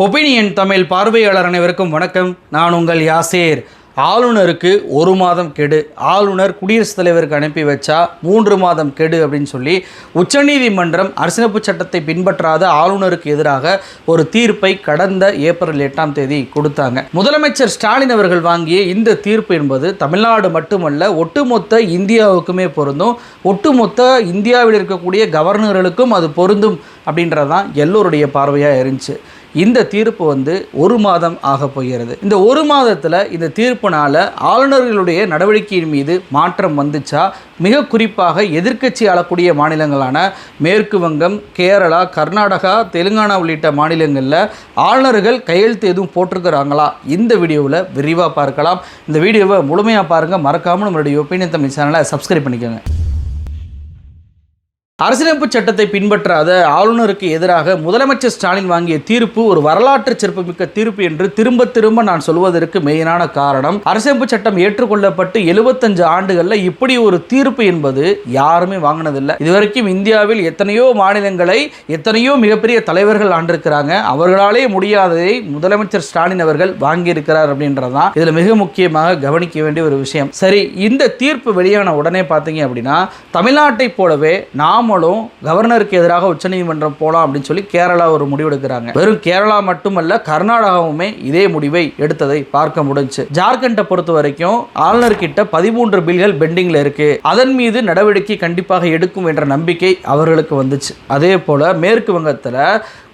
Opinion Tamil பார்வையாளர் அனைவருக்கும் வணக்கம். நான் உங்கள் யாசேர். ஆளுநருக்கு ஒரு மாதம் கெடு. ஆளுநர் குடியரசுத் தலைவருக்கு அனுப்பி வச்சா மூன்று மாதம் கெடு அப்படின்னு சொல்லி உச்சநீதிமன்றம் அரசியலமைப்பு சட்டத்தை பின்பற்றாத ஆளுநருக்கு எதிராக ஒரு தீர்ப்பை கடந்த ஏப்ரல் எட்டாம் தேதி கொடுத்தாங்க. முதலமைச்சர் ஸ்டாலின் அவர்கள் வாங்கிய இந்த தீர்ப்பு என்பது தமிழ்நாடு மட்டுமல்ல ஒட்டுமொத்த இந்தியாவுக்குமே பொருந்தும். ஒட்டுமொத்த இந்தியாவில் இருக்கக்கூடிய கவர்னர்களுக்கும் அது பொருந்தும் அப்படின்றதான் எல்லோருடைய பார்வையாக இருந்துச்சு. இந்த தீர்ப்பு வந்து ஒரு மாதம் ஆக போகிறது. இந்த ஒரு மாதத்தில் இந்த தீர்ப்புனால ஆளுநர்களுடைய நடவடிக்கையின் மீது மாற்றம் வந்துச்சா? மிக குறிப்பாக எதிர்க்கட்சி ஆளக்கூடிய மாநிலங்களான மேற்கு வங்கம் கேரளா கர்நாடகா தெலுங்கானா உள்ளிட்ட மாநிலங்களில் ஆளுநர்கள் கையெழுத்து எதுவும் போட்டிருக்கிறாங்களா? இந்த வீடியோவில் விரிவாக பார்க்கலாம். இந்த வீடியோவை முழுமையாக பாருங்கள் மறக்காமல் நம்மளுடைய ஒப்பீனியன் தமிழ் சேனலை சப்ஸ்கிரைப் பண்ணிக்கோங்க. அரசியலமைப்பு சட்டத்தை பின்பற்றாத ஆளுநருக்கு எதிராக முதலமைச்சர் ஸ்டாலின் வாங்கிய தீர்ப்பு ஒரு வரலாற்று சிறப்புமிக்க தீர்ப்பு என்று திரும்ப திரும்ப நான் சொல்வதற்கு மெயினான காரணம் அரசியலமைப்பு சட்டம் ஏற்றுக்கொள்ளப்பட்டு எழுபத்தஞ்சு ஆண்டுகளில் இப்படி ஒரு தீர்ப்பு என்பது யாருமே வாங்கினதில்லை. இதுவரைக்கும் இந்தியாவில் எத்தனையோ மாநிலங்களை எத்தனையோ மிகப்பெரிய தலைவர்கள் ஆண்டிருக்கிறாங்க. அவர்களாலே முடியாததை முதலமைச்சர் ஸ்டாலின் அவர்கள் வாங்கியிருக்கிறார் அப்படின்றதான் இதில் மிக முக்கியமாக கவனிக்க வேண்டிய ஒரு விஷயம். சரி இந்த தீர்ப்பு வெளியான உடனே பார்த்தீங்க அப்படின்னா தமிழ்நாட்டை போலவே நாம் நாமளும் கவர்னருக்கு எதிராக உச்சநீதிமன்றம் போகலாம் அப்படின்னு சொல்லி கேரளா ஒரு முடிவு எடுக்கிறாங்க வெறும் கேரளா மட்டுமல்ல கர்நாடகாவுமே இதே முடிவை எடுத்ததை பார்க்க முடிஞ்சு. ஜார்க்கண்டை பொறுத்த வரைக்கும் ஆளுநர் கிட்ட பதிமூன்று பில்கள் பெண்டிங்ல இருக்கு. அதன் மீது நடவடிக்கை கண்டிப்பாக எடுக்கும் என்ற நம்பிக்கை அவர்களுக்கு வந்துச்சு. அதே போல மேற்கு வங்கத்தில்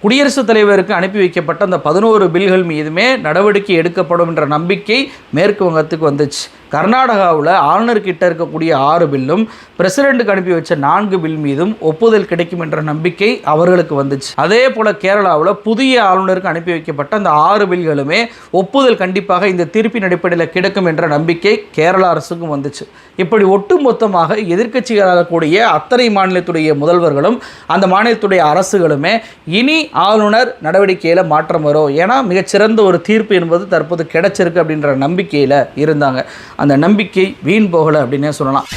குடியரசுத் தலைவருக்கு அனுப்பி வைக்கப்பட்ட அந்த பதினோரு பில்கள் மீதுமே நடவடிக்கை எடுக்கப்படும் என்ற நம்பிக்கை மேற்கு வங்கத்துக்கு வந்துச்சு. கர்நாடகாவில் ஆளுநர் கிட்ட இருக்கக்கூடிய ஆறு பில்லும் பிரசிடென்ட்டுக்கு அனுப்பி வச்ச நான்கு பில் மீதும் ஒப்புதல் கிடைக்கும் என்ற நம்பிக்கை அவர்களுக்கு வந்துச்சு. அதே போல கேரளாவில் புதிய ஆளுநருக்கு அனுப்பி வைக்கப்பட்ட அந்த ஆறு பில்களுமே ஒப்புதல் கண்டிப்பாக இந்த தீர்ப்பின் அடிப்படையில் கிடைக்கும் என்ற நம்பிக்கை கேரள அரசுக்கும் வந்துச்சு. இப்படி ஒட்டுமொத்தமாக எதிர்க்கட்சிகளாக கூடிய அத்தனை மாநிலத்துடைய முதல்வர்களும் அந்த மாநிலத்துடைய அரசுகளுமே இனி ஆளுநர் நடவடிக்கையில் மாற்றம் வரும். ஏன்னா மிகச்சிறந்த ஒரு தீர்ப்பு என்பது தற்போது கிடைச்சிருக்கு அப்படின்ற நம்பிக்கையில் இருந்தாங்க. அந்த நம்பிக்கை வீண் போகலை அப்படின்னே சொல்லலாம்.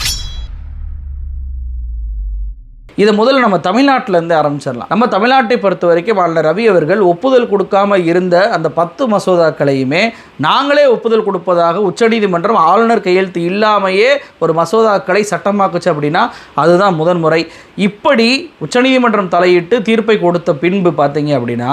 இதை முதல்ல நம்ம தமிழ்நாட்டிலேருந்து ஆரம்பிச்சிடலாம். நம்ம தமிழ்நாட்டை பொறுத்த வரைக்கும் ஆளுநர் ரவி அவர்கள் ஒப்புதல் கொடுக்காம இருந்த அந்த பத்து மசோதாக்களையுமே நாங்களே ஒப்புதல் கொடுப்பதாக உச்சநீதிமன்றம் ஆளுநர் கையெழுத்து இல்லாமையே ஒரு மசோதாக்களை சட்டமாக்குச்சு அப்படின்னா அதுதான் முதன்முறை. இப்படி உச்சநீதிமன்றம் தலையிட்டு தீர்ப்பை கொடுத்த பின்பு பார்த்தீங்க அப்படின்னா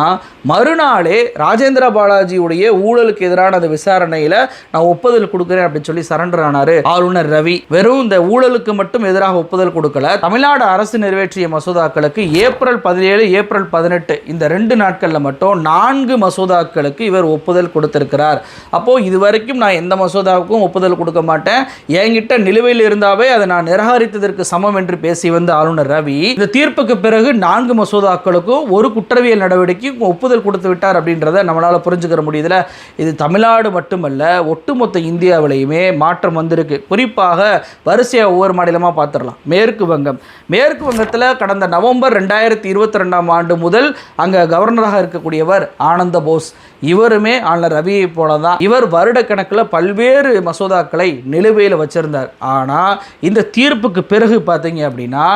மறுநாளே ராஜேந்திர பாலாஜியுடைய ஊழலுக்கு எதிரான அந்த விசாரணையில் நான் ஒப்புதல் கொடுக்குறேன் அப்படின்னு சொல்லி சரண்டர் ஆனார் ஆளுநர் ரவி. வெறும் இந்த ஊழலுக்கு மட்டும் எதிராக ஒப்புதல் கொடுக்கல. தமிழ்நாடு அரசு நிறைவேற்றிய மசோதாக்களுக்கு ஏப்ரல் பதினேழு ஏப்ரல் பதினெட்டு இந்த ரெண்டு நாட்களில் மட்டும் நான்கு மசோதாக்களுக்கு இவர் ஒப்புதல் கொடுத்திருக்கிறார். அப்போது இதுவரைக்கும் நான் எந்த மசோதாவுக்கும் ஒப்புதல் கொடுக்க மாட்டேன். என்கிட்ட நிலுவையில் இருந்தாவே அதை நான் நிராகரித்ததற்கு சமம் என்று பேசி வந்த ஆளுநர் ரவி இந்த தீர்ப்புக்கு பிறகு நான்கு மசோதாக்களுக்கும் ஒரு குற்றவியல் நடவடிக்கைக்கும் ஒப்புதல் கொடுத்து விட்டார் அப்படின்றத நம்மளால் புரிஞ்சுக்கிற முடியுதுல இது தமிழ்நாடு மட்டுமல்ல ஒட்டுமொத்த இந்தியாவிலையுமே மாற்றம் வந்திருக்கு. குறிப்பாக வரிசையாக ஒவ்வொரு மாநிலமாக பார்த்துடலாம். மேற்கு வங்கம். மேற்கு வங்கத்தில் கடந்த நவம்பர் ரெண்டாயிரத்தி இருபத்தி ரெண்டாம் ஆண்டு முதல் அங்கே கவர்னராக இருக்கக்கூடியவர் ஆனந்த போஸ். இவருமே ஆளுநர் ரவியை போல தான் இவர் வருடக்கணக்கில் பல்வேறு மசோதாக்களை நிலுவையில் வச்சிருந்தார். ஆனால் இந்த தீர்ப்புக்கு பிறகு பார்த்தீங்க அப்படின்னா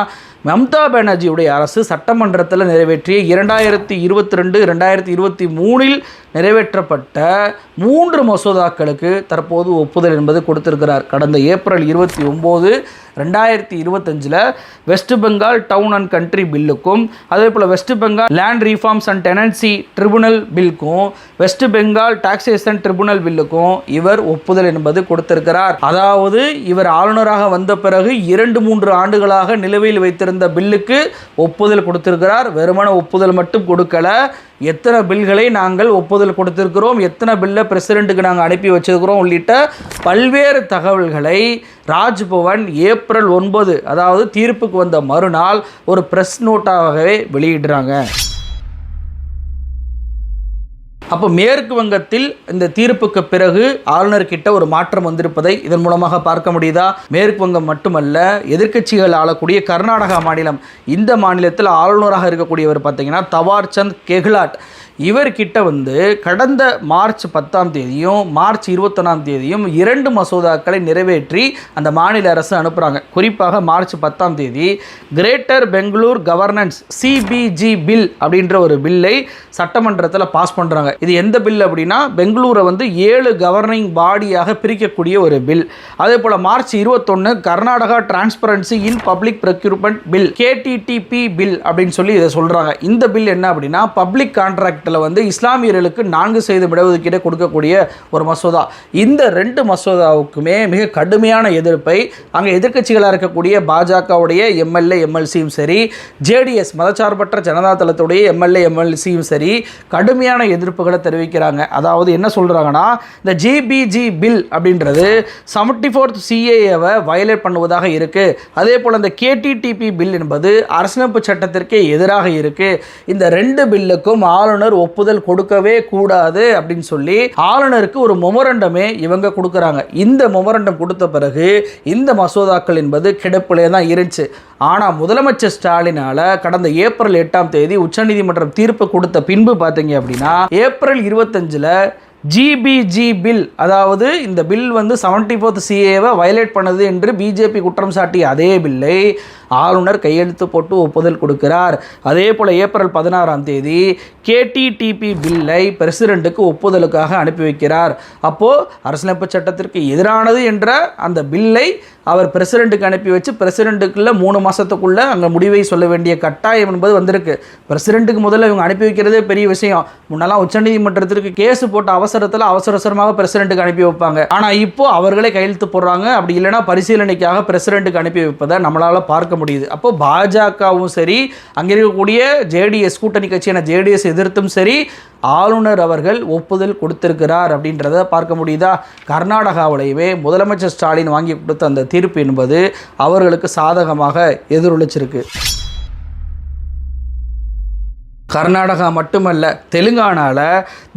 மம்தா பானர்ஜியுடைய அரசு சட்டமன்றத்தில் நிறைவேற்றிய இரண்டாயிரத்தி இருபத்தி ரெண்டு ரெண்டாயிரத்தி இருபத்தி மூணில் நிறைவேற்றப்பட்ட மூன்று மசோதாக்களுக்கு தற்போது ஒப்புதல் என்பது கொடுத்திருக்கிறார். கடந்த ஏப்ரல் இருபத்தி ஒம்போது ரெண்டாயிரத்தி இருபத்தஞ்சில் West Bengal town and country பில்லுக்கும் அதே போல் West Bengal land reforms and tenancy tribunal பில்லுக்கும் west Bengal taxation tribunal பில்லுக்கும் இவர் ஒப்புதல் என்பது கொடுத்திருக்கிறார். அதாவது இவர் ஆளுநராக வந்த பிறகு இரண்டு மூன்று ஆண்டுகளாக நிலுவையில் வைத்திருந்த பில்லுக்கு ஒப்புதல் கொடுத்திருக்கிறார். வெறுமன ஒப்புதல் மட்டும் கொடுக்கல. எத்தனை பில்களை நாங்கள் ஒப்புதல் கொடுத்திருக்கிறோம்? எத்தனை பில்லை பிரசிடெண்ட்டுக்கு நாங்கள் அனுப்பி வச்சிருக்கிறோம்? உள்ளிட்ட பல்வேறு தகவல்களை ராஜ்பவன் ஏப்ரல் ஒன்பது அதாவது தீர்ப்புக்கு வந்த மறுநாள் ஒரு ப்ரெஸ் நோட்டாகவே வெளியிடுறாங்க. அப்போ மேற்கு வங்கத்தில் இந்த தீர்ப்புக்கு பிறகு ஆளுநர்கிட்ட ஒரு மாற்றம் வந்திருப்பதை இதன் மூலமாக பார்க்க முடியுதா? மேற்கு வங்கம் மட்டுமல்ல எதிர்க்கட்சிகள் ஆளக்கூடிய கர்நாடகா மாநிலம். இந்த மாநிலத்தில் ஆளுநராக இருக்கக்கூடியவர் பார்த்தீங்கன்னா தவார் சந்த் கெஹ்லாட். இவர்கிட்ட வந்து கடந்த மார்ச் பத்தாம் தேதியும் மார்ச் இருபத்தொன்னாம் தேதியும் இரண்டு மசோதாக்களை நிறைவேற்றி அந்த மாநில அரசு அனுப்புகிறாங்க குறிப்பாக மார்ச் பத்தாம் தேதி greater Bengaluru governance CBG bill அப்படின்ற ஒரு பில்லை சட்டமன்றத்தில் பாஸ் பண்ணுறாங்க இது எந்த பில் அப்படின்னா பெங்களூரை வந்து ஏழு கவர்னிங் பாடியாக பிரிக்கக்கூடிய ஒரு பில். அதே போல் மார்ச் இருபத்தொன்று Karnataka transparency in public procurement bill KTTP bill அப்படின்னு சொல்லி இதை சொல்கிறாங்க இந்த பில் என்ன அப்படின்னா பப்ளிக் கான்ட்ராக்ட் ஆக்டில் வந்து இஸ்லாமியர்களுக்கு நான்கு சதவீதம் இடஒதுக்கீடு கொடுக்கக்கூடிய ஒரு மசோதா. இந்த ரெண்டு மசோதாவுக்குமே மிக கடுமையான எதிர்ப்பை அங்கே எதிர்க்கட்சிகளாக இருக்கக்கூடிய பாஜகவுடைய எம்எல்ஏ எம்எல்சியும் சரி ஜேடிஎஸ் மதச்சார்பற்ற ஜனதா தளத்துடைய எம்எல்ஏ எம்எல்சியும் சரி கடுமையான எதிர்ப்புகளை தெரிவிக்கிறாங்க. அதாவது என்ன சொல்கிறாங்கன்னா இந்த ஜிபிஜி பில் அப்படின்றது செவன்டி ஃபோர்த் சிஏஏவை வயலேட் பண்ணுவதாக இருக்குது அதே போல் இந்த கேடிடிபி பில் என்பது அரசமைப்பு சட்டத்திற்கே எதிராக இருக்குது இந்த ரெண்டு பில்லுக்கும் ஆளுநர் ஒப்புதல் கொடுக்கவே கூடாது அப்படின்னு சொல்லி ஆளுநருக்கு ஒரு மொமரண்டமே இவங்க கொடுக்குறாங்க. இந்த மொமரண்டம் கொடுத்த பிறகு இந்த மசோதாக்கள் என்பது கிடப்பிலே தான் இருந்துச்சு. ஆனால் முதலமைச்சர் ஸ்டாலினால் கடந்த ஏப்ரல் எட்டாம் தேதி உச்சநீதிமன்றம் தீர்ப்பு கொடுத்த பின்பு பார்த்தீங்க அப்படின்னா ஏப்ரல் இருபத்தஞ்சில் ஜிபிஜி பில் அதாவது இந்த பில் வந்து செவன்டி ஃபோர்த் சிஏவை வயலேட் பண்ணது என்று பிஜேபி குற்றம் சாட்டிய அதே பில்லை ஆளுநர் கையெழுத்து போட்டு ஒப்புதல் கொடுக்கிறார். அதே போல் ஏப்ரல் பதினாறாம் தேதி கேடிடிபி பில்லை பிரசிடெண்ட்டுக்கு ஒப்புதலுக்காக அனுப்பி வைக்கிறார். அப்போது அரசியலமைப்பு சட்டத்திற்கு எதிரானது என்ற அந்த பில்லை அவர் பிரசிடெண்ட்டுக்கு அனுப்பி வச்சு பிரசிடெண்ட்டுக்குள்ளே மூணு மாதத்துக்குள்ளே அங்கே முடிவை சொல்ல வேண்டிய கட்டாயம் என்பது வந்திருக்கு. பிரசிடெண்ட்டுக்கு முதல்ல இவங்க அனுப்பி வைக்கிறதே பெரிய விஷயம். முன்னெல்லாம் உச்சநீதிமன்றத்திற்கு கேஸ் போட்ட அவசரத்தில் அவசர அவசரமாக பிரசிடெண்ட்டுக்கு அனுப்பி வைப்பாங்க. ஆனால் இப்போது அவர்களே கையெழுத்து போடுறாங்க. அப்படி இல்லைன்னா பரிசீலனைக்காக பிரசிடெண்ட்டுக்கு அனுப்பி வைப்பதை நம்மளால் பார்க்க முடியுது. அப்போ பாஜகவும் சரி அங்கே இருக்கக்கூடிய ஜேடிஎஸ் கூட்டணி கட்சியான ஜேடிஎஸ் எதிர்த்தும் சரி ஆளுநர் அவர்கள் ஒப்புதல் கொடுத்திருக்கிறார் அப்படின்றத பார்க்க முடியுதா? கர்நாடகாவிலேயுமே முதலமைச்சர் ஸ்டாலின் வாங்கி கொடுத்த அந்த தீர்ப்பு என்பது அவர்களுக்கு சாதகமாக எதிரொலிச்சிருக்கு. கர்நாடகா மட்டுமல்ல தெலுங்கானாவில்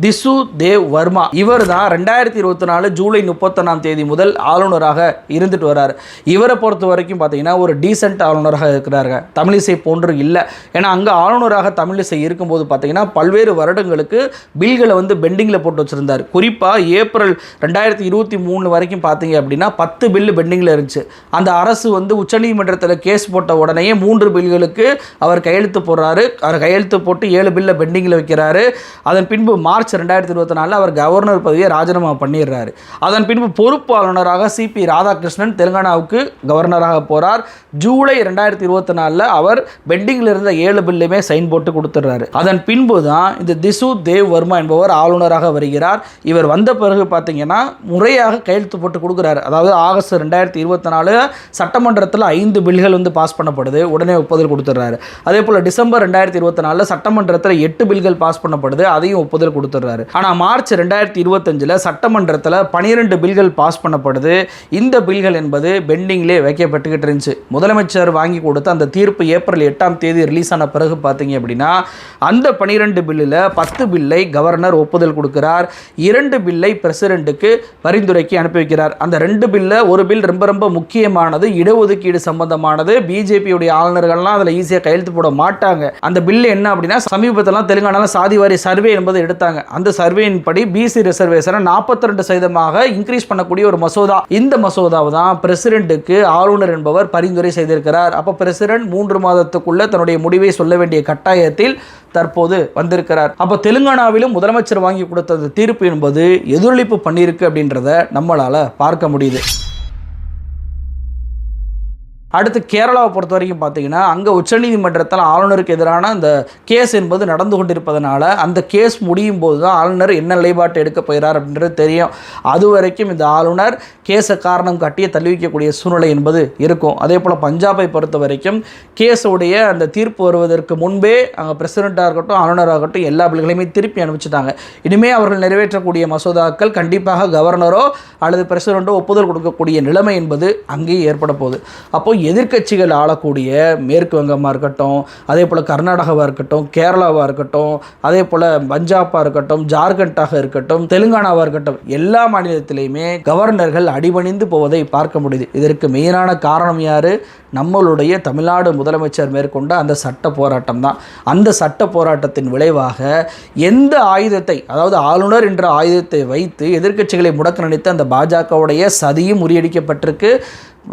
திசு தேவ் வர்மா. இவர் தான் ரெண்டாயிரத்தி இருபத்தி நாலு ஜூலை முப்பத்தொன்னாம் தேதி முதல் ஆளுநராக இருந்துட்டு வர்றார். இவரை பொறுத்த வரைக்கும் பார்த்தீங்கன்னா ஒரு டீசென்ட் ஆளுநராக இருக்கிறாருங்க. தமிழிசை போன்று இல்லை. ஏன்னா அங்கே ஆளுநராக தமிழிசை இருக்கும்போது பார்த்தீங்கன்னா பல்வேறு வருடங்களுக்கு பில்களை வந்து பெண்டிங்கில் போட்டு வச்சுருந்தார். குறிப்பாக ஏப்ரல் ரெண்டாயிரத்தி இருபத்தி மூணு வரைக்கும் பார்த்தீங்க அப்படின்னா பத்து பில்லு பெண்டிங்கில் இருந்துச்சு. அந்த அரசு வந்து உச்சநீதிமன்றத்தில் கேஸ் போட்ட உடனேயே மூன்று பில்களுக்கு அவர் கையெழுத்து போடுறாரு. அவர் கையெழுத்து போட்டு போட்டு ஏழு பில்லை பெண்டிங்கில் வைக்கிறாரு. அதன் பின்பு மார்ச் ரெண்டாயிரத்தி இருபத்தி நாலில் அவர் கவர்னர் பதவியை ராஜினாமா பண்ணிடுறாரு. அதன் பின்பு பொறுப்பு ஆளுநராக சிபி ராதாகிருஷ்ணன் தெலுங்கானாவுக்கு கவர்னராக போகிறார் ஜூலை ரெண்டாயிரத்தி இருபத்தி நாலில் அவர் பெண்டிங்கில் இருந்த ஏழு பில்லுமே சைன் போட்டு கொடுத்துட்றாரு. அதன் பின்பு தான் இந்த திசு தேவ் வர்மா என்பவர் ஆளுநராக வருகிறார். இவர் வந்த பிறகு பார்த்தீங்கன்னா முறையாக கையெழுத்து போட்டு கொடுக்குறாரு. அதாவது ஆகஸ்ட் ரெண்டாயிரத்தி இருபத்தி நாலு சட்டமன்றத்தில் ஐந்து பில்கள் வந்து பாஸ் பண்ணப்படுது. உடனே ஒப்புதல் கொடுத்துட்றாரு. அதே போல் டிசம்பர் ரெண்டாயிரத்தி இருபத்தி நாலில் சட்டம் சட்டமன்றத்தில் எட்டு பில்கள் பாஸ் பண்ணப்படுது அதையும் ஒப்புதல் கொடுத்துட்றாரு. ஆனால் மார்ச் ரெண்டாயிரத்தி இருபத்தஞ்சில் சட்டமன்றத்தில் பனிரெண்டு பில்கள் பாஸ் பண்ணப்படுது. இந்த பில்கள் என்பது பெண்டிங்லேயே வைக்கப்பட்டுக்கிட்டு இருந்துச்சு. முதலமைச்சர் வாங்கி கொடுத்த அந்த தீர்ப்பு ஏப்ரல் எட்டாம் தேதி ரிலீஸ் ஆன பிறகு பார்த்தீங்க அப்படின்னா அந்த பனிரெண்டு பில்லில் பத்து பில்லை கவர்னர் ஒப்புதல் கொடுக்கிறார். இரண்டு பில்லை பிரசிடென்ட்டுக்கு பரிந்துரைக்கு அனுப்பி வைக்கிறார். அந்த ரெண்டு பில்ல ஒரு பில் ரொம்ப ரொம்ப முக்கியமானது இடஒதுக்கீடு சம்பந்தமானது. பிஜேபியுடைய ஆளுநர்கள்லாம் அதில் ஈஸியாக கையெழுத்து போட மாட்டாங்க. அந்த பில் என்ன அப்படின்னா சமீபத்திலாம் தெலுங்கானாவில் சாதிவாரி சர்வே என்பது எடுத்தாங்க. அந்த சர்வேயின் படி பிசி ரிசர்வேஷனை நாற்பத்தி ரெண்டு சதவீதமாக இன்க்ரீஸ் பண்ணக்கூடிய ஒரு மசோதா. இந்த மசோதாவை தான் பிரசிடென்ட்டுக்கு ஆளுநர் என்பவர் பரிந்துரை செய்திருக்கிறார். அப்போ பிரசிடென்ட் மூன்று மாதத்துக்குள்ள தன்னுடைய முடிவை சொல்ல வேண்டிய கட்டாயத்தில் தற்போது வந்திருக்கிறார். அப்போ தெலுங்கானாவிலும் முதலமைச்சர் வாங்கி கொடுத்த தீர்ப்பு என்பது எதிரொலிப்பு பண்ணியிருக்கு அப்படின்றத நம்மளால் பார்க்க முடியுது. அடுத்து கேரளாவை பொறுத்த வரைக்கும் பார்த்தீங்கன்னா அங்கே உச்சநீதிமன்றத்தில் ஆளுநருக்கு எதிரான அந்த கேஸ் என்பது நடந்து கொண்டிருப்பதனால அந்த கேஸ் முடியும் போது தான் ஆளுநர் என்ன நிலைப்பாட்டை எடுக்க போகிறார் அப்படின்றது தெரியும். அது வரைக்கும் இந்த ஆளுநர் கேஸை காரணம் காட்டிய தள்ளி வைக்கக்கூடிய சூழ்நிலை என்பது இருக்கும். அதே போல் பஞ்சாபை பொறுத்த வரைக்கும் கேஸுடைய அந்த தீர்ப்பு வருவதற்கு முன்பே அங்கே பிரசிடெண்ட்டாக இருக்கட்டும் ஆளுநராக இருக்கட்டும் எல்லா பிள்ளைகளையுமே திருப்பி அனுப்பிச்சிட்டாங்க. இனிமேல் அவர்கள் நிறைவேற்றக்கூடிய மசோதாக்கள் கண்டிப்பாக கவர்னரோ அல்லது பிரசிடெண்ட்டோ ஒப்புதல் கொடுக்கக்கூடிய நிலைமை என்பது அங்கேயே ஏற்பட போகுது. அப்போ எதிர்க்கட்சிகள் ஆளக்கூடிய மேற்கு வங்கமாக இருக்கட்டும் அதே போல் கர்நாடகாவாக இருக்கட்டும் கேரளாவாக இருக்கட்டும் அதே போல் பஞ்சாபாக இருக்கட்டும் ஜார்க்கண்டாக இருக்கட்டும் தெலுங்கானாவாக இருக்கட்டும் எல்லா மாநிலத்திலையுமே கவர்னர்கள் அடிபணிந்து போவதை பார்க்க முடியுது. இதற்கு மெயினான காரணம் யார்? நம்மளுடைய தமிழ்நாடு முதலமைச்சர் மேற்கொண்ட அந்த சட்ட போராட்டம் தான். அந்த சட்ட போராட்டத்தின் விளைவாக எந்த ஆயுதத்தை அதாவது ஆளுநர் என்ற ஆயுதத்தை வைத்து எதிர்க்கட்சிகளை முடக்க நினைத்த அந்த பாஜகவுடைய சதியும் முறியடிக்கப்பட்டிருக்கு.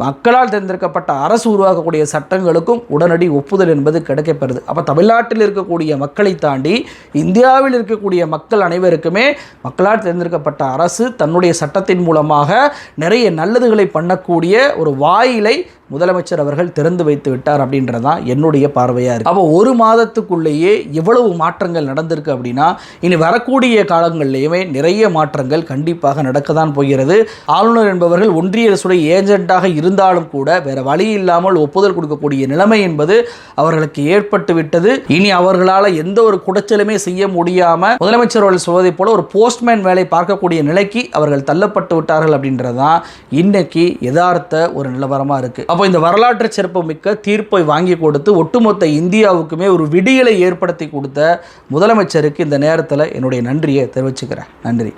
மக்களால் தேர்ந்தெடுக்கப்பட்ட அரசு உருவாக்கக்கூடிய சட்டங்களுக்கும் உடனடி ஒப்புதல் என்பது கிடைக்கப்பெறுது அப்போ தமிழ்நாட்டில் இருக்கக்கூடிய மக்களை தாண்டி இந்தியாவில் இருக்கக்கூடிய மக்கள் அனைவருக்குமே மக்களால் தேர்ந்தெடுக்கப்பட்ட அரசு தன்னுடைய சட்டத்தின் மூலமாக நிறைய நல்லதுகளை பண்ணக்கூடிய ஒரு வாயிலை முதலமைச்சர் அவர் அவர்கள் திறந்து வைத்து விட்டார் அப்படின்றது தான் என்னுடைய பார்வையாக இருக்குது அப்போ ஒரு மாதத்துக்குள்ளேயே எவ்வளவு மாற்றங்கள் நடந்திருக்கு அப்படின்னா இனி வரக்கூடிய காலங்கள்லேயுமே நிறைய மாற்றங்கள் கண்டிப்பாக நடக்க தான் போகிறது. ஆளுநர் என்பவர்கள் ஒன்றிய அரசுடைய ஏஜென்ட்டாக இருந்தாலும் கூட வேற வழி இல்லாமல் ஒப்புதல் கொடுக்கக்கூடிய நிலைமை என்பது அவர்களுக்கு ஏற்பட்டு விட்டது. இனி அவர்களால் எந்த ஒரு குடைச்சலுமே செய்ய முடியாமல் முதலமைச்சர் அவர்கள் சொல்வதைப் போல ஒரு போஸ்ட்மேன் வேலை பார்க்கக்கூடிய நிலைக்கு அவர்கள் தள்ளப்பட்டு விட்டார்கள் அப்படின்றது தான் இன்னைக்கு யதார்த்த ஒரு நிலவரமாக இருக்குது அப்போ இந்த வரலாற்று வரலாற்று சிறப்புமிக்க தீர்ப்பை வாங்கி கொடுத்து ஒட்டுமொத்த இந்தியாவுக்குமே ஒரு விடியலை ஏற்படுத்தி கொடுத்த முதலமைச்சருக்கு இந்த நேரத்தில் என்னுடைய நன்றியை தெரிவிச்சுக்கிறேன். நன்றி.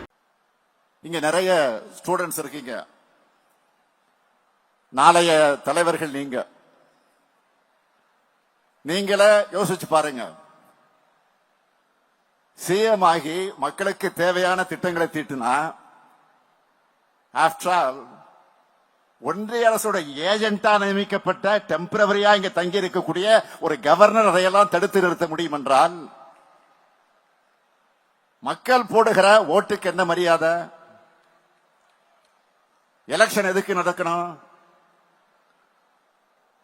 இங்க நிறைய ஸ்டூடெண்ட்ஸ் இருக்கீங்க. நாளைய தலைவர்கள் நீங்க. நீங்களே யோசிச்சு பாருங்க. சிஎம் ஆகி மக்களுக்கு தேவையான திட்டங்களை தீட்டுனா ஆஃப்டர் ஆல் ஒன்றிய அரசோட ஏஜென்டா நியமிக்கப்பட்ட டெம்பரவரியா இங்க தங்கி இருக்கக்கூடிய ஒரு கவர்னர் அதையெல்லாம் தடுத்து நிறுத்த முடியும் என்றால் மக்கள் போடுகிற ஓட்டுக்கு என்ன மரியாதை? எலெக்ஷன் எதுக்கு நடக்கணும்?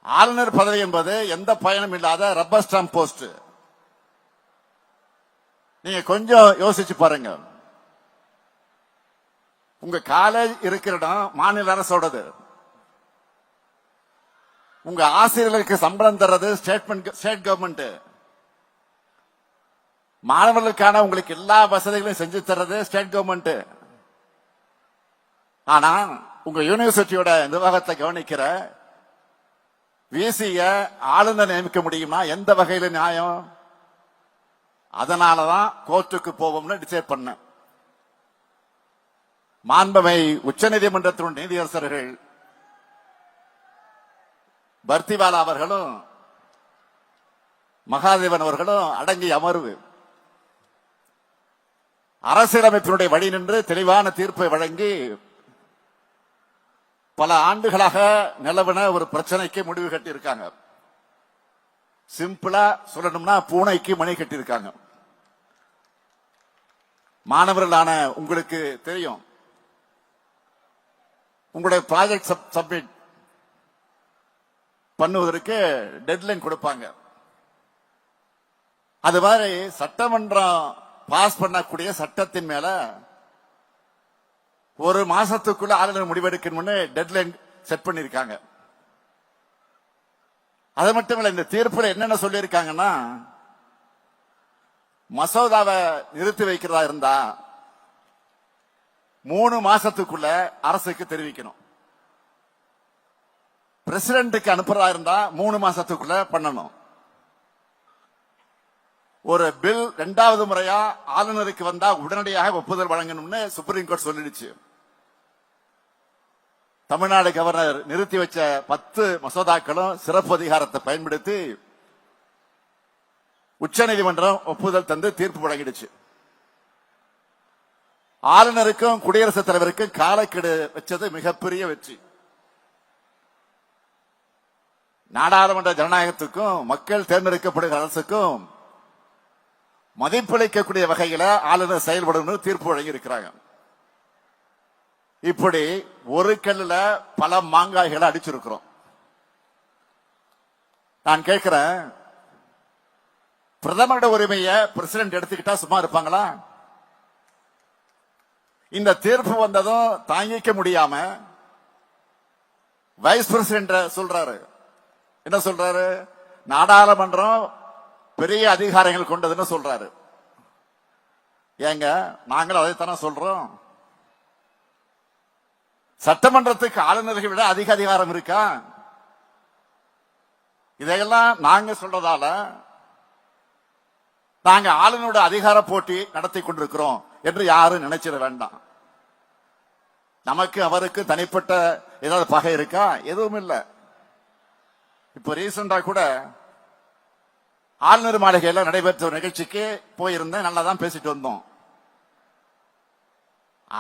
ஆளுநர் பதவி என்பது எந்த பயனும் இல்லாத ரப்பர் ஸ்டாம்ப் போஸ்ட் நீங்க கொஞ்சம் யோசிச்சு பாருங்க. உங்க காலேஜ் இருக்கிற இடம் மாநில அரசோடது. உங்க ஆசிரியர்களுக்கு சம்பளம் தர்றது ஸ்டேட்மெண்ட் ஸ்டேட் கவர்மெண்ட் மாணவர்களுக்கான உங்களுக்கு எல்லா வசதிகளையும் செஞ்சு தர்றது ஸ்டேட் கவர்மெண்ட் ஆனா உங்க யூனிவர்சிட்டியோட நிர்வாகத்தை கவனிக்கிற விசிய ஆளுநர் நியமிக்க முடியுமா? எந்த வகையில நியாயம்? அதனாலதான் கோர்ட்டுக்கு போவோம்னு டிசைட் பண்ண மாண்பமை உச்ச நீதிமன்றத்தினுடைய நீதியரசர்கள் பர்த்திவாலா அவர்களும் மகாதேவன் அவர்களும் அடங்கிய அமர்வு. அரசியலமைப்பினுடைய வழி நின்று தெளிவான தீர்ப்பை வழங்கி பல ஆண்டுகளாக நிலவின ஒரு பிரச்சனைக்கு முடிவு கட்டியிருக்காங்க. சிம்பிளா சொல்லணும்னா பூனைக்கு மணி கட்டியிருக்காங்க. மாணவர்களான உங்களுக்கு தெரியும். உங்களுடைய ப்ராஜெக்ட் சப்மிட் பண்ணுவதற்கு டெட்லைன் கொடுப்பாங்க. அது மாதிரி சட்டமன்றம் பாஸ் பண்ணக்கூடிய சட்டத்தின் மேல ஒரு மாசத்துக்குள்ள ஆளுநர் முடிவெடுக்கணும்னு டெட்லைன் செட் பண்ணிருக்காங்க அது மட்டும் இல்ல இந்த தீர்ப்புல என்னென்ன சொல்லியிருக்காங்கன்னா மசோதாவை நிறுத்தி வைக்கிறதா இருந்தா மூணு மாசத்துக்குள்ள அரசுக்கு தெரிவிக்கணும். பிரசிடென்ட்டுக்கு அனுப்புறதா இருந்தா மூணு மாசத்துக்குள்ள பண்ணணும். ஒரு பில் ரெண்டாவது முறையா ஆளுநருக்கு வந்தா உடனடியாக ஒப்புதல் வழங்கணும்னு சுப்ரீம் கோர்ட் சொல்லிடுச்சு. தமிழ்நாடு கவர்னர் நிறுத்தி வச்ச பத்து மசோதாக்களும் சிறப்பு அதிகாரத்தை பயன்படுத்தி உச்சநீதிமன்றம் ஒப்புதல் தந்து தீர்ப்பு வழங்கிடுச்சு. ஆளுநருக்கும் குடியரசுத் தலைவருக்கும் காலக்கெடு வச்சது மிகப்பெரிய வெற்றி. நாடாளுமன்ற ஜனநாயகத்துக்கும் மக்கள் தேர்ந்தெடுக்கப்படுகிற அரசுக்கும் மதிப்பளிக்கக்கூடிய வகையில ஆளுநர் செயல்படும் தீர்ப்பு வழங்கி இருக்கிறாங்க இப்படி ஒரு கல்லுல பல மாங்காய்களை அடிச்சிருக்கிறோம். நான் கேட்கிறேன் பிரதமரோட உரிமையை பிரசிடென்ட் எடுத்துக்கிட்டா சும்மா இருப்பாங்களா? இந்த தீர்ப்பு வந்ததும் தாங்கிக்க முடியாம வைஸ் பிரசிடென்ட் சொல்றாரு. என்ன சொல்றாரு? நாடாளுமன்றம் பெரிய அதிகாரங்கள் கொண்டதுன்னு சொல்றாரு. ஏங்க நாங்களும் அதைத்தானே சொல்றோம். சட்டமன்றத்துக்கு ஆளுநர்களை விட அதிக அதிகாரம் இருக்கா? இதையெல்லாம் நாங்க சொல்றதால நாங்க ஆளுநரோட அதிகார போட்டி நடத்தி கொண்டிருக்கிறோம் என்று யாரும் நினைச்சிட வேண்டாம். நமக்கு அவருக்கு தனிப்பட்ட ஏதாவது பகை இருக்கா? எதுவும் இல்லை. இப்போ ரீசெண்டா கூட ஆளுநர் மாளிகையில் நடைபெற்ற ஒரு நிகழ்ச்சிக்கு போயிருந்தேன் நல்லா தான் பேசிட்டு வந்தோம்.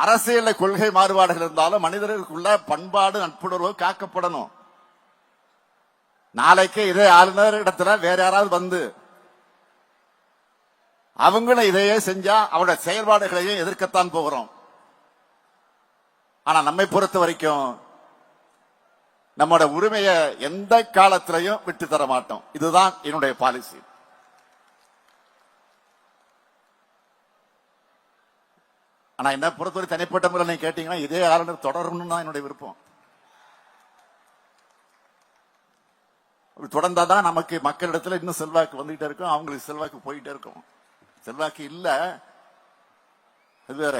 அரசியல கொள்கை மாறுபாடுகள் இருந்தாலும் மனிதர்களுக்குள்ள பண்பாடு நட்புணர்வு காக்கப்படணும். நாளைக்கு இதே ஆளுநர் இடத்துல வேற யாராவது வந்து அவங்களும் இதையே செஞ்சா அவருடைய செயல்பாடுகளையும் எதிர்க்கத்தான் போகிறோம். ஆனா நம்மை பொறுத்த வரைக்கும் நம்மளோட உரிமையை எந்த காலத்திலையும் விட்டு தர மாட்டோம். இதுதான் என்னுடைய பாலிசி ஆனா என்ன பொறுத்தவரை தனிப்பட்ட முறையில் நீங்க கேட்டீங்கன்னா இதே ஆளுநர் தொடரணும்னு தான் என்னுடைய விருப்பம். தொடர்ந்தா தான் நமக்கு மக்களிடத்துல இன்னும் செல்வாக்கு வந்துகிட்டே இருக்கும் அவங்களுக்கு செல்வாக்கு போயிட்டே இருக்கும். செல்வாக்கு இல்ல அது வேற.